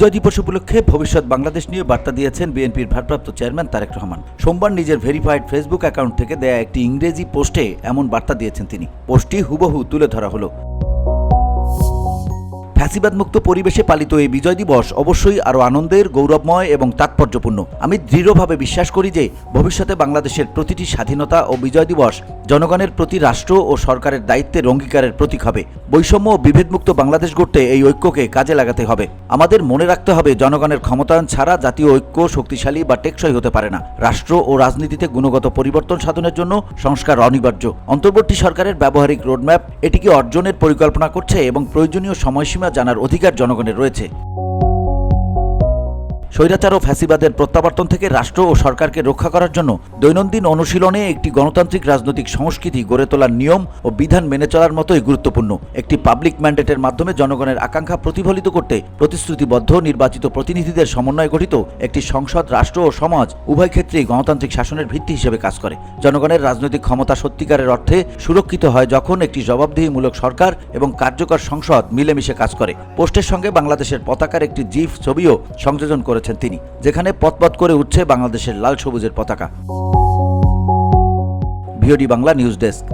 বিজয় দিবস উপলক্ষে ভবিষ্যৎ বাংলাদেশ নিয়ে বার্তা দিয়েছেন বিএনপির ভারপ্রাপ্ত চেয়ারম্যান তারেক রহমান। সোমবার নিজের ভেরিফাইড ফেসবুক অ্যাকাউন্ট থেকে দেয়া একটি ইংরেজি পোস্টে এমন বার্তা দিয়েছেন তিনি। পোস্টটি হুবহু তুলে ধরা হলো। ফ্যাসিবাদ মুক্ত পরিবেশে পালিত এই বিজয় দিবস অবশ্যই আরও আনন্দের, গৌরবময় এবং তাৎপর্যপূর্ণ। আমি দৃঢ়ভাবে বিশ্বাস করি যে ভবিষ্যতে বাংলাদেশের প্রতিটি স্বাধীনতা ও বিজয় দিবস জনগণের প্রতি রাষ্ট্র ও সরকারের দায়িত্বের অঙ্গীকারের প্রতীক হবে। বৈষম্য ও বিভেদমুক্ত বাংলাদেশ গড়তে এই ঐক্যকে কাজে লাগাতে হবে। আমাদের মনে রাখতে হবে জনগণের ক্ষমতায়ন ছাড়া জাতীয় ঐক্য শক্তিশালী বা টেকসই হতে পারে না। রাষ্ট্র ও রাজনীতিতে গুণগত পরিবর্তন সাধনের জন্য সংস্কার অনিবার্য। অন্তর্বর্তী সরকারের ব্যবহারিক রোডম্যাপ এটিকে অর্জনের পরিকল্পনা করছে এবং প্রয়োজনীয় সময়সীমা জানার অধিকার জনগণের রয়েছে। স্বৈরাচার ও ফ্যাসিবাদের প্রত্যাবর্তন থেকে রাষ্ট্র ও সরকারকে রক্ষা করার জন্য দৈনন্দিন অনুশীলনে একটি গণতান্ত্রিক রাজনৈতিক সংস্কৃতি গড়ে তোলার নিয়ম ও বিধান মেনে চলার মতোই গুরুত্বপূর্ণ। একটি পাবলিক ম্যান্ডেটের মাধ্যমে জনগণের আকাঙ্ক্ষা প্রতিফলিত করতে প্রতিশ্রুতিবদ্ধ নির্বাচিত প্রতিনিধিদের সমন্বয়ে গঠিত একটি সংসদ, রাষ্ট্র ও সমাজ উভয় ক্ষেত্রেই গণতান্ত্রিক শাসনের ভিত্তি হিসেবে কাজ করে। জনগণের রাজনৈতিক ক্ষমতা সত্যিকারের অর্থে সুরক্ষিত হয় যখন একটি জবাবদিহিমূলক সরকার এবং কার্যকর সংসদ মিলেমিশে কাজ করে। পোস্টের সঙ্গে বাংলাদেশের পতাকার একটি জিফ ছবিও সংযোজন করেছেন তিনি যেখানে পথপথ করে উঠছে বাংলাদেশের লাল সবুজের পতাকা। VOD Bangla news desk.